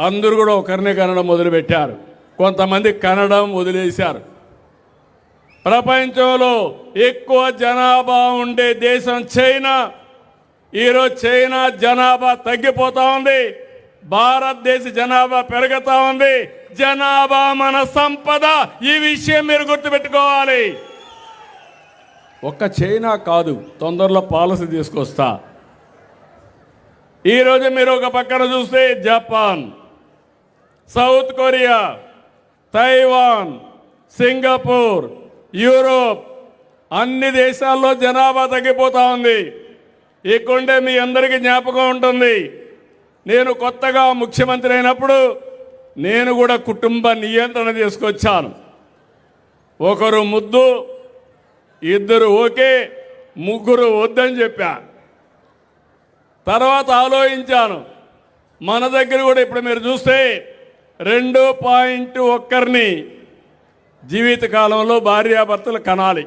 అందరూ కూడా ఒకరిని కనడం మొదలుపెట్టారు. కొంతమంది కనడం వదిలేశారు. ప్రపంచంలో ఎక్కువ జనాభా ఉండే దేశం చైనా. ఈరోజు చైనా జనాభా తగ్గిపోతా ఉంది. భారతదేశ జనాభా పెరుగుతా ఉంది. జనాభా మన సంపద. ఈ విషయం మీరు గుర్తుపెట్టుకోవాలి. ఒక్క చైనా కాదు తొందరలో పాలసీ తీసుకొస్తా. ఈరోజు మీరు ఒక పక్కన చూస్తే Japan. South Korea Taiwan Singapore Europe అన్ని దేశాల్లో జనాభా తగ్గిపోతూ ఉంది. ఇక్కడే మీ అందరికీ జ్ఞాపకం ఉంటుంది. నేను కొత్తగా ముఖ్యమంత్రి అయినప్పుడు నేను కూడా కుటుంబ నియంత్రణ తీసుకొచ్చాను. ఒకరు ముద్దు ఇద్దరు ఓకే ముగ్గురు వద్దని చెప్పా. తర్వాత ఆలోచించాను. మన దగ్గర కూడా ఇప్పుడు మీరు చూస్తే రెండు పాయింట్ ఒక్కరిని జీవితకాలంలో భార్యాభర్తలు కనాలి.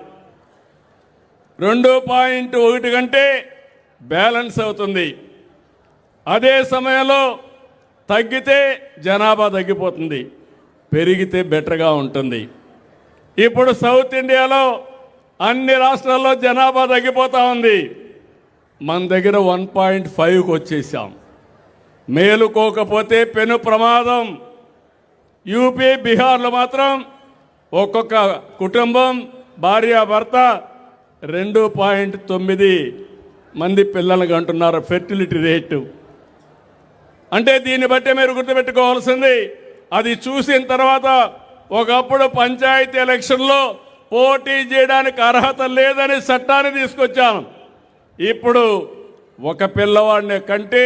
రెండు పాయింట్ ఒకటి కంటే బ్యాలెన్స్ అవుతుంది. అదే సమయంలో తగ్గితే జనాభా తగ్గిపోతుంది. పెరిగితే బెటర్గా ఉంటుంది. ఇప్పుడు సౌత్ ఇండియాలో అన్ని రాష్ట్రాల్లో జనాభా తగ్గిపోతూ ఉంది. మన దగ్గర వన్ పాయింట్ ఫైవ్కి వచ్చేసాం. మేలుకోకపోతే పెను ప్రమాదం. యూపీ బీహార్లో మాత్రం ఒక్కొక్క కుటుంబం భార్య భర్త రెండు పాయింట్ తొమ్మిది మంది పిల్లలకు అంటున్నారు ఫెర్టిలిటీ రేటు. అంటే దీన్ని బట్టి మీరు గుర్తుపెట్టుకోవాల్సింది అది చూసిన తర్వాత ఒకప్పుడు పంచాయతీ ఎలక్షన్లో పోటీ చేయడానికి అర్హత లేదని చట్టాన్ని తీసుకొచ్చాను. ఇప్పుడు ఒక పిల్లవాడిని కంటే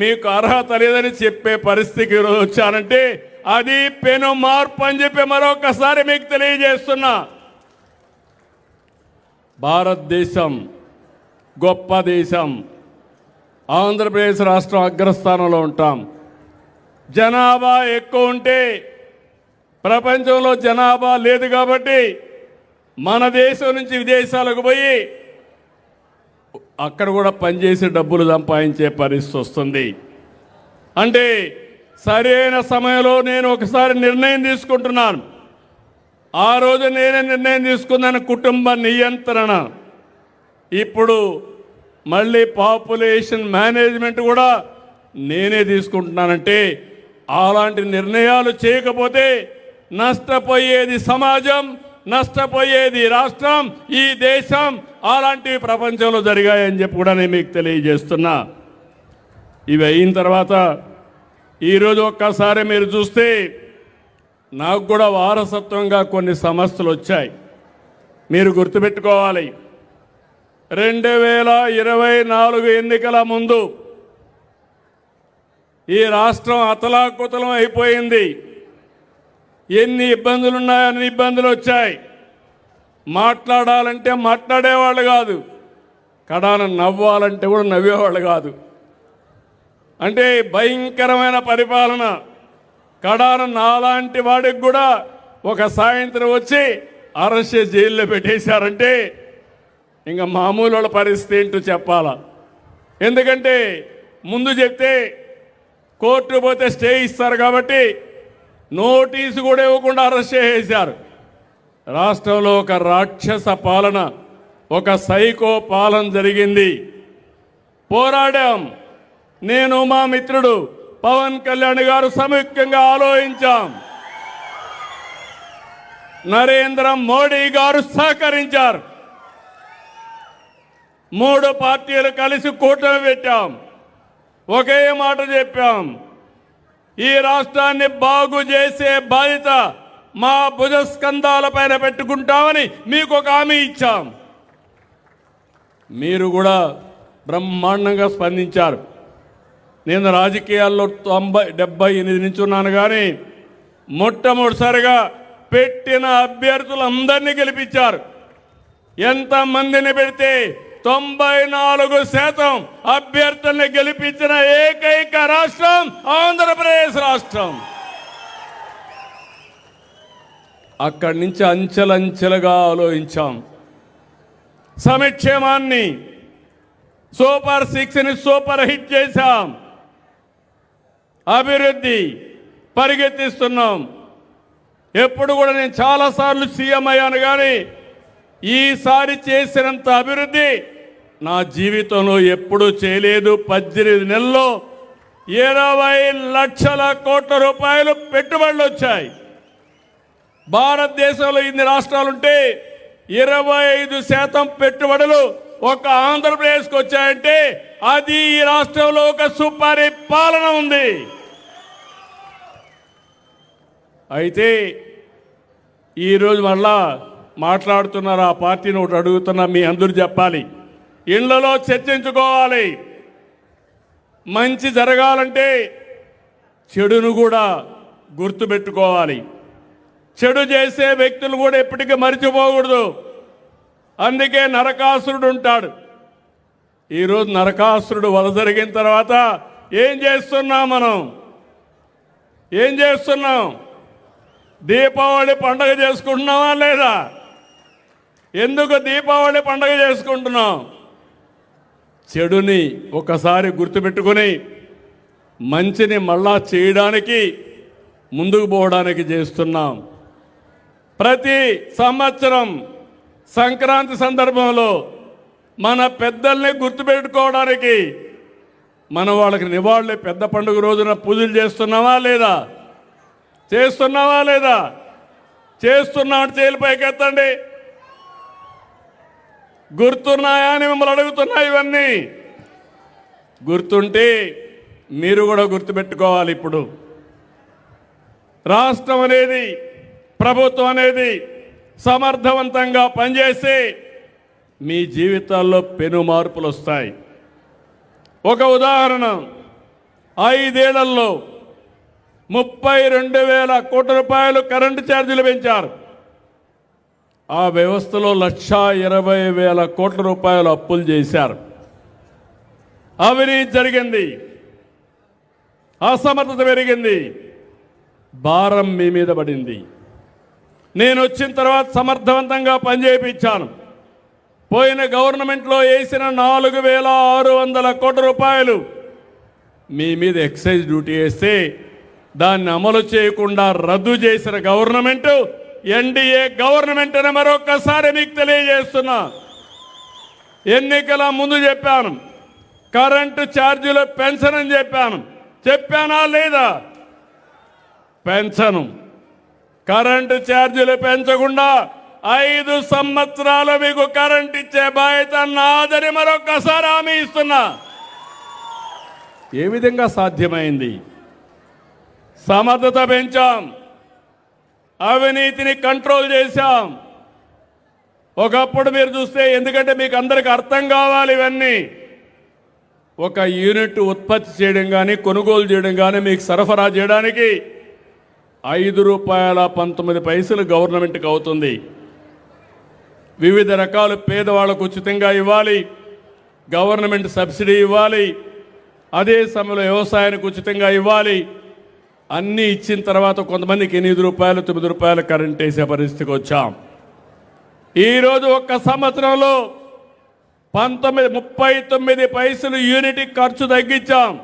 మీకు అర్హత లేదని చెప్పే పరిస్థితికి ఈరోజు వచ్చానంటే అది పెను మార్పు అని చెప్పి మరొకసారి మీకు తెలియజేస్తున్నా. భారతదేశం గొప్ప దేశం. ఆంధ్రప్రదేశ్ రాష్ట్రం అగ్రస్థానంలో ఉంటాం. జనాభా ఎక్కువ ఉంటే ప్రపంచంలో జనాభా లేదు కాబట్టి మన దేశం నుంచి విదేశాలకు పోయి అక్కడ కూడా పనిచేసి డబ్బులు సంపాదించే పరిస్థితి వస్తుంది. అంటే సరైన సమయంలో నేను ఒకసారి నిర్ణయం తీసుకుంటున్నాను. ఆ రోజు నేనే నిర్ణయం తీసుకున్నాను కుటుంబ నియంత్రణ. ఇప్పుడు మళ్ళీ పాపులేషన్ మేనేజ్మెంట్ కూడా నేనే తీసుకుంటున్నానంటే అలాంటి నిర్ణయాలు చేయకపోతే నష్టపోయేది సమాజం నష్టపోయేది రాష్ట్రం ఈ దేశం అలాంటివి ప్రపంచంలో జరిగాయని చెప్పి కూడా నేను మీకు తెలియజేస్తున్నా. ఇవి అయిన తర్వాత ఈరోజు ఒక్కసారి మీరు చూస్తే నాకు కూడా వారసత్వంగా కొన్ని సమస్యలు వచ్చాయి. మీరు గుర్తుపెట్టుకోవాలి. రెండు వేల ఇరవై నాలుగు ఎన్నికల ముందు ఈ రాష్ట్రం అతలాకుతలం అయిపోయింది. ఎన్ని ఇబ్బందులు ఉన్నాయో అన్ని ఇబ్బందులు వచ్చాయి. మాట్లాడాలంటే మాట్లాడేవాళ్ళు కాదు. కడాన నవ్వాలంటే కూడా నవ్వేవాళ్ళు కాదు. అంటే భయంకరమైన పరిపాలన. కడాన నాలాంటి వాడికి కూడా ఒక సాయంత్రం వచ్చి అరెస్ట్ జైల్లో పెట్టేశారంటే ఇంకా మామూలు వాళ్ళ పరిస్థితి ఏంటో చెప్పాలా? ఎందుకంటే ముందు చెప్తే కోర్టు పోతే స్టే ఇస్తారు కాబట్టి నోటీసు కూడా ఇవ్వకుండా అరెస్ట్ చేసేశారు. రాష్ట్రంలో ఒక రాక్షస పాలన ఒక సైకో పాలన జరిగింది. పోరాడాం. నేను మా మిత్రుడు పవన్ కళ్యాణ్ గారు సంయుక్తంగా ఆలోచించాం. నరేంద్ర మోడీ గారు సహకరించారు. మూడు పార్టీలు కలిసి కూటమి పెట్టాం. ఒకే మాట చెప్పాం. ఈ రాష్ట్రాన్ని బాగు చేసే బాధ్యత మా భుజస్కంధాల పైన పెట్టుకుంటామని మీకు ఒక హామీ ఇచ్చాం. మీరు కూడా బ్రహ్మాండంగా స్పందించారు. నేను రాజకీయాల్లో తొంభై డెబ్బై ఎనిమిది నుంచి ఉన్నాను కానీ మొట్టమొదటిసారిగా పెట్టిన అభ్యర్థులందరినీ గెలిపించారు. ఎంతమందిని పెడితే తొంభై నాలుగు శాతం అభ్యర్థుల్ని గెలిపించిన ఏకైక రాష్ట్రం ఆంధ్రప్రదేశ్ రాష్ట్రం. అక్కడి నుంచి అంచెలంచెలుగా ఆలోచించాం. సమక్షేమాన్ని సూపర్ సిక్స్ని సూపర్ హిట్ చేశాం. అభివృద్ధి పరిగెత్తిస్తున్నాం. ఎప్పుడు కూడా నేను చాలాసార్లు సీఎం అయ్యాను కానీ ఈసారి చేసినంత అభివృద్ధి నా జీవితంలో ఎప్పుడూ చేయలేదు. పద్దెనిమిది నెలల్లో ఇరవై లక్షల కోట్ల రూపాయలు పెట్టుబడులు వచ్చాయి. భారతదేశంలో ఇన్ని రాష్ట్రాలుంటే ఇరవై ఐదు శాతం పెట్టుబడులు ఒక ఆంధ్రప్రదేశ్కి వచ్చాయంటే అది ఈ రాష్ట్రంలో ఒక సుపరిపాలన ఉంది. అయితే ఈరోజు మళ్ళా మాట్లాడుతున్నారు ఆ పార్టీని ఒకటి అడుగుతున్నా మీ అందరూ చెప్పాలి. ఇళ్ళలో చర్చించుకోవాలి. మంచి జరగాలంటే చెడును కూడా గుర్తుపెట్టుకోవాలి. చెడు చేసే వ్యక్తులు కూడా ఎప్పటికీ మరిచిపోకూడదు. అందుకే నరకాసురుడు ఉంటాడు. ఈరోజు నరకాసురుడు వల జరిగిన తర్వాత ఏం చేస్తున్నాం మనం? ఏం చేస్తున్నాం? దీపావళి పండగ చేసుకుంటున్నావా లేదా? ఎందుకు దీపావళి పండగ చేసుకుంటున్నాం చెడుని ఒకసారి గుర్తుపెట్టుకొని మంచిని మళ్ళా చేయడానికి ముందుకు పోవడానికి చేస్తున్నాం. ప్రతి సంవత్సరం సంక్రాంతి సందర్భంలో మన పెద్దల్ని గుర్తుపెట్టుకోవడానికి మన వాళ్ళకి నివాళులు పెద్ద పండుగ రోజున పూజలు చేస్తున్నావా లేదా? చేస్తున్నావా లేదా? చేస్తున్నా అంటే చేతులు పైకెత్తండి. గుర్తున్నాయా అని మిమ్మల్ని అడుగుతున్నా ఇవన్నీ. గుర్తుంటే మీరు కూడా గుర్తుపెట్టుకోవాలి ఇప్పుడు. రాష్ట్రం అనేది ప్రభుత్వం అనేది సమర్థవంతంగా పనిచేసి మీ జీవితాల్లో పెను మార్పులు వస్తాయి ఒక ఉదాహరణ ఐదేళ్ళలో ముప్పై రెండు వేల కోట్ల రూపాయలు కరెంటు ఛార్జీలు పెంచారు. ఆ వ్యవస్థలో లక్షా ఇరవై వేల కోట్ల రూపాయలు అప్పులు చేశారు. అవినీతి జరిగింది. అసమర్థత పెరిగింది. భారం మీ మీద పడింది. నేను వచ్చిన తర్వాత సమర్థవంతంగా పనిచేయించాను. పోయిన గవర్నమెంట్లో వేసిన నాలుగు వేల ఆరు వందల కోట్ల రూపాయలు మీ మీద ఎక్సైజ్ డ్యూటీ వేస్తే దాన్ని అమలు చేయకుండా రద్దు చేసిన గవర్నమెంట్ ఎన్డీఏ గవర్నమెంట్ అని మరొకసారి మీకు తెలియజేస్తున్నా. ఎన్నికల ముందు చెప్పాను. కరెంటు ఛార్జీలు పెన్షన్ అని చెప్పాను. చెప్పానా లేదా? పెంచను. కరెంటు ఛార్జీలు పెంచకుండా ఐదు సంవత్సరాలు మీకు కరెంట్ ఇచ్చే బాధ్యత నాదని మరొకసారి హామీ ఇస్తున్నా. ఏ విధంగా సాధ్యమైంది? సమర్థత పెంచాం. అవినీతిని కంట్రోల్ చేశాం. ఒకప్పుడు మీరు చూస్తే ఎందుకంటే మీకు అందరికి అర్థం కావాలి ఇవన్నీ. ఒక యూనిట్ ఉత్పత్తి చేయడం కానీ కొనుగోలు చేయడం కానీ మీకు సరఫరా చేయడానికి ఐదు రూపాయల పంతొమ్మిది పైసలు గవర్నమెంట్కి అవుతుంది. వివిధ రకాల పేదవాళ్ళకు ఉచితంగా ఇవ్వాలి. గవర్నమెంట్ సబ్సిడీ ఇవ్వాలి. అదే సమయంలో వ్యవసాయానికి ఉచితంగా ఇవ్వాలి. అన్నీ ఇచ్చిన తర్వాత కొంతమందికి ఎనిమిది రూపాయలు తొమ్మిది రూపాయలు కరెంట్ వేసే పరిస్థితికి వచ్చాం. ఈరోజు ఒక్క సంవత్సరంలో పంతొమ్మిది ముప్పై తొమ్మిది పైసలు యూనిట్ ఖర్చు తగ్గించాం.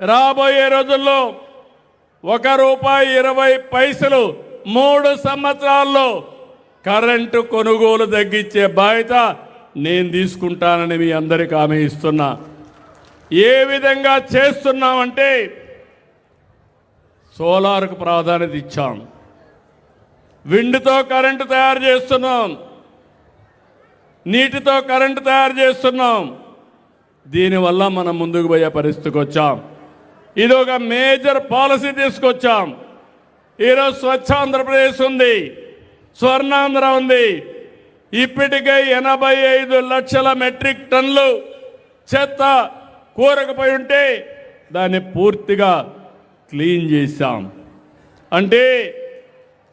రాబోయే రోజుల్లో ఒక రూపాయి ఇరవై పైసలు మూడు సంవత్సరాల్లో కరెంటు కొనుగోలు తగ్గించే బాధ్యత నేను తీసుకుంటానని మీ అందరికీ హామీ ఇస్తున్నా. ఏ విధంగా చేస్తున్నామంటే సోలార్కు ప్రాధాన్యత ఇచ్చాం. విండ్తో కరెంటు తయారు చేస్తున్నాం. నీటితో కరెంటు తయారు చేస్తున్నాం. దీనివల్ల మనం ముందుకు పోయే పరిస్థితికి వచ్చాం. ఇది ఒక మేజర్ పాలసీ తీసుకొచ్చాం. ఈరోజు స్వచ్ఛ ఆంధ్రప్రదేశ్ ఉంది. స్వర్ణాంధ్ర ఉంది. ఇప్పటికే ఎనభై ఐదు లక్షల మెట్రిక్ టన్నులు చెత్త కూరకపోయి ఉంటే దాన్ని పూర్తిగా క్లీన్ చేశాం. అంటే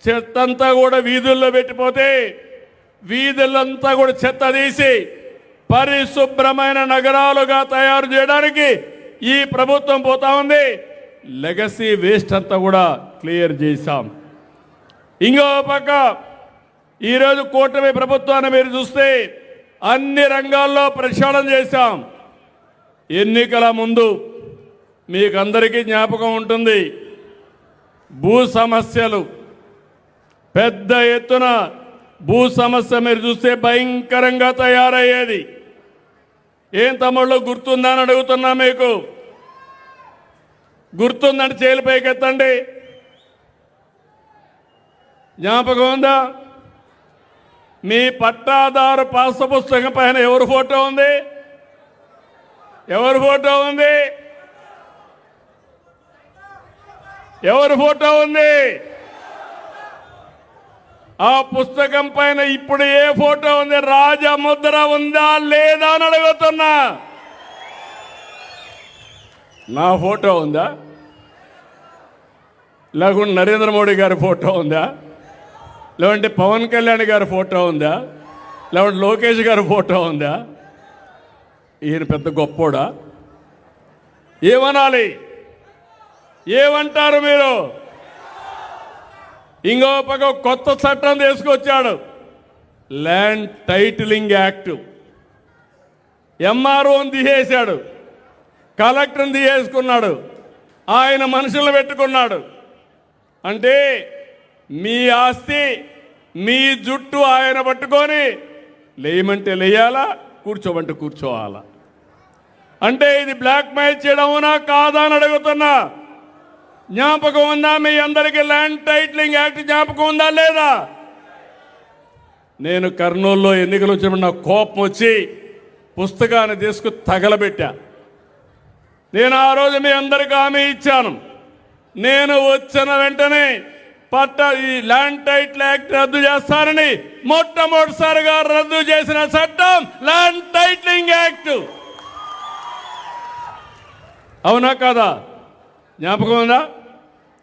చెత్తంతా కూడా వీధుల్లో పెట్టిపోతే వీధులంతా కూడా చెత్త తీసి పరిశుభ్రమైన నగరాలుగా తయారు చేయడానికి ఈ ప్రభుత్వం పోతా ఉంది. లెగసీ వేస్ట్ అంతా కూడా క్లియర్ చేశాం. ఇంకో పక్క ఈరోజు కూటమి ప్రభుత్వాన్ని మీరు చూస్తే అన్ని రంగాల్లో ప్రక్షాళన చేశాం. ఎన్నికల ముందు మీకందరికీ జ్ఞాపకం ఉంటుంది. భూ సమస్యలు. పెద్ద ఎత్తున భూ సమస్య మీరు చూస్తే భయంకరంగా తయారయ్యేది. ఏం తమ్ముళ్ళు గుర్తుందా అని అడుగుతున్నా మీకు. గుర్తుందంటే చేలు పైకెత్తండి. జ్ఞాపకం ఉందా? మీ పట్టాదారు పాస్ పుస్తకం పైన ఎవరి ఫోటో ఉంది? ఎవరి ఫోటో ఉంది? ఎవరి ఫోటో ఉంది? ఆ పుస్తకం పైన ఇప్పుడు ఏ ఫోటో ఉంది? రాజముద్ర ఉందా లేదా అని అడుగుతున్నా. నా ఫోటో ఉందా? లేకుంటే నరేంద్ర మోడీ గారి ఫోటో ఉందా? లేదంటే పవన్ కళ్యాణ్ గారి ఫోటో ఉందా? లేకుంటే లోకేష్ గారి ఫోటో ఉందా? ఈయన పెద్ద గొప్పోడా? ఏమనాలి? ఏమంటారు మీరు? ఇంకో పక్క కొత్త చట్టం తీసుకొచ్చాడు. ల్యాండ్ టైటిలింగ్ యాక్ట్ ఎంఆర్ఓని తీసేశాడు. కలెక్టర్ని తీసేసుకున్నాడు. ఆయన మనుషులను పెట్టుకున్నాడు. అంటే మీ ఆస్తి మీ జుట్టు ఆయన పట్టుకొని లేయమంటే లేయాలా కూర్చోమంటే కూర్చోవాలా? అంటే ఇది బ్లాక్ మెయిల్ చేయడమునా కాదా అని అడుగుతున్నా. జ్ఞాపకం ఉందా మీ అందరికీ? ల్యాండ్ టైటిలింగ్ యాక్ట్ జ్ఞాపకం ఉందా లేదా? నేను కర్నూలులో ఎన్నికలు వచ్చినప్పుడు నాకు కోపం వచ్చి పుస్తకాన్ని తీసుకు తగలబెట్టా. నేను ఆ రోజు మీ అందరికీ హామీ ఇచ్చాను. నేను వచ్చిన వెంటనే పట్ట ఈ ల్యాండ్ టైటిల్ యాక్ట్ రద్దు చేస్తానని మొట్టమొదటిసారిగా రద్దు చేసిన చట్టం ల్యాండ్ టైటిలింగ్ యాక్ట్ అవునా కాదా? జ్ఞాపకం ఉందా?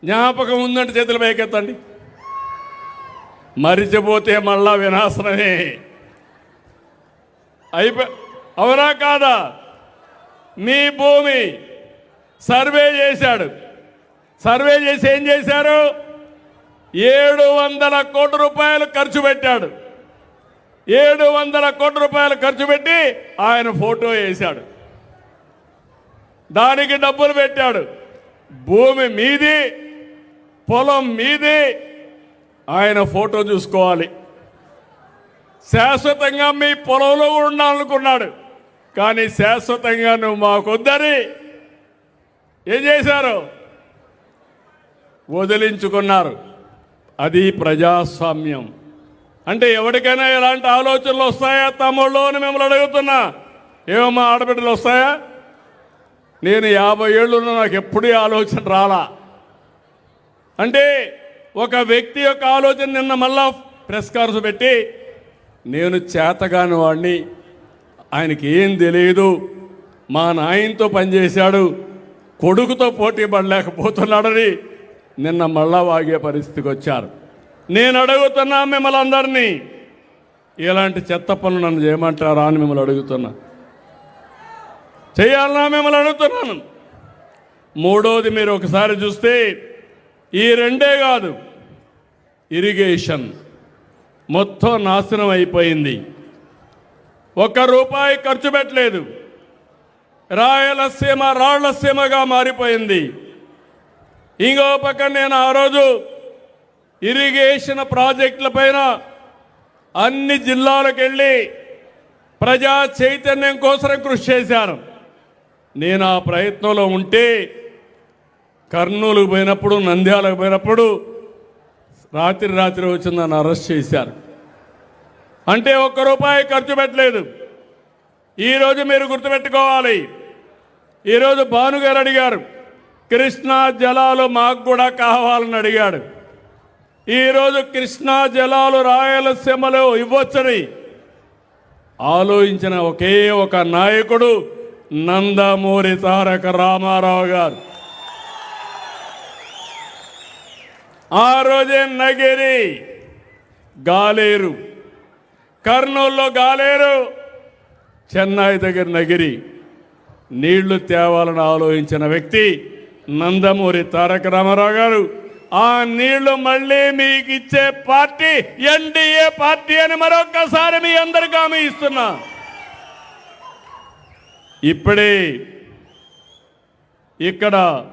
జ్ఞాపకం ఉందంటే చేతులు పైకెత్తండి. మరిచిపోతే మళ్ళా వినాశనమే. అయిపో అవునా కాదా? మీ భూమి సర్వే చేశాడు. సర్వే చేసి ఏం చేశారు? ఏడు వందల కోట్ల రూపాయలు ఖర్చు పెట్టాడు. ఏడు వందల కోట్ల రూపాయలు ఖర్చు పెట్టి ఆయన ఫోటో వేశాడు. దానికి డబ్బులు పెట్టాడు. భూమి మీది పొలం మీదే ఆయన ఫోటో చూసుకోవాలి. శాశ్వతంగా మీ పొలంలో కూడా ఉండాలనుకున్నాడు. కానీ శాశ్వతంగా నువ్వు మాకొద్దని ఏం చేశారు? వదిలించుకున్నారు. అది ప్రజాస్వామ్యం. అంటే ఎవరికైనా ఎలాంటి ఆలోచనలు వస్తాయా? తమ్ముళ్ళు అని మిమ్మల్ని అడుగుతున్నా. ఏమో ఆడబిడ్డలు వస్తాయా? నేను యాభై ఏళ్ళున్న నాకు ఎప్పుడూ ఆలోచన రాలా. అంటే ఒక వ్యక్తి యొక్క ఆలోచన నిన్న మళ్ళా ప్రెస్ కార్స్ పెట్టి నేను చేతగాని వాడిని. ఆయనకి ఏం తెలియదు మా నాయనతో పనిచేశాడు. కొడుకుతో పోటీ పడలేకపోతున్నాడని నిన్న మళ్ళా వాగే పరిస్థితికి వచ్చారు. నేను అడుగుతున్నా మిమ్మల్ని అందరినీ. ఇలాంటి చెత్త పనులు నన్ను చేయమంటారా అని మిమ్మల్ని అడుగుతున్నా. చేయాలన్నా మిమ్మల్ని అడుగుతున్నాను. మూడోది మీరు ఒకసారి చూస్తే ఈ రెండే కాదు. ఇరిగేషన్ మొత్తం నాశనం అయిపోయింది. ఒక్క రూపాయి ఖర్చు పెట్టలేదు. రాయలసీమ రాళ్ళసీమగా మారిపోయింది. ఇంకో పక్క నేను ఆ రోజు ఇరిగేషన్ ప్రాజెక్టుల పైన అన్ని జిల్లాలకు వెళ్ళి ప్రజా చైతన్యం కోసం కృషి చేశాను. నేను ఆ ప్రయత్నంలో ఉంటే కర్నూలుకు పోయినప్పుడు నంద్యాలకు పోయినప్పుడు రాత్రి రాత్రి వచ్చి నన్ను అరెస్ట్ చేశారు. అంటే ఒక్క రూపాయి ఖర్చు పెట్టలేదు. ఈరోజు మీరు గుర్తుపెట్టుకోవాలి. ఈరోజు భానుగారు అడిగారు కృష్ణా జలాలు మాకు కూడా కావాలని అడిగాడు. ఈరోజు కృష్ణా జలాలు రాయలసీమలో ఇవ్వచ్చని ఆలోచించిన ఒకే ఒక నాయకుడు నందమూరి తారక రామారావు గారు. ఆ రోజే నగిరి గాలేరు. కర్నూలులో గాలేరు. చెన్నై దగ్గర నగిరి. నీళ్ళు తేవాలని ఆలోచించిన వ్యక్తి నందమూరి తారక రామారావు గారు. ఆ నీళ్ళు మళ్ళీ మీకు ఇచ్చే పార్టీ ఎన్డీఏ పార్టీ అని మరొక్కసారి మీ అందరికీ హామీ ఇస్తున్నా. ఇప్పుడే ఇక్కడ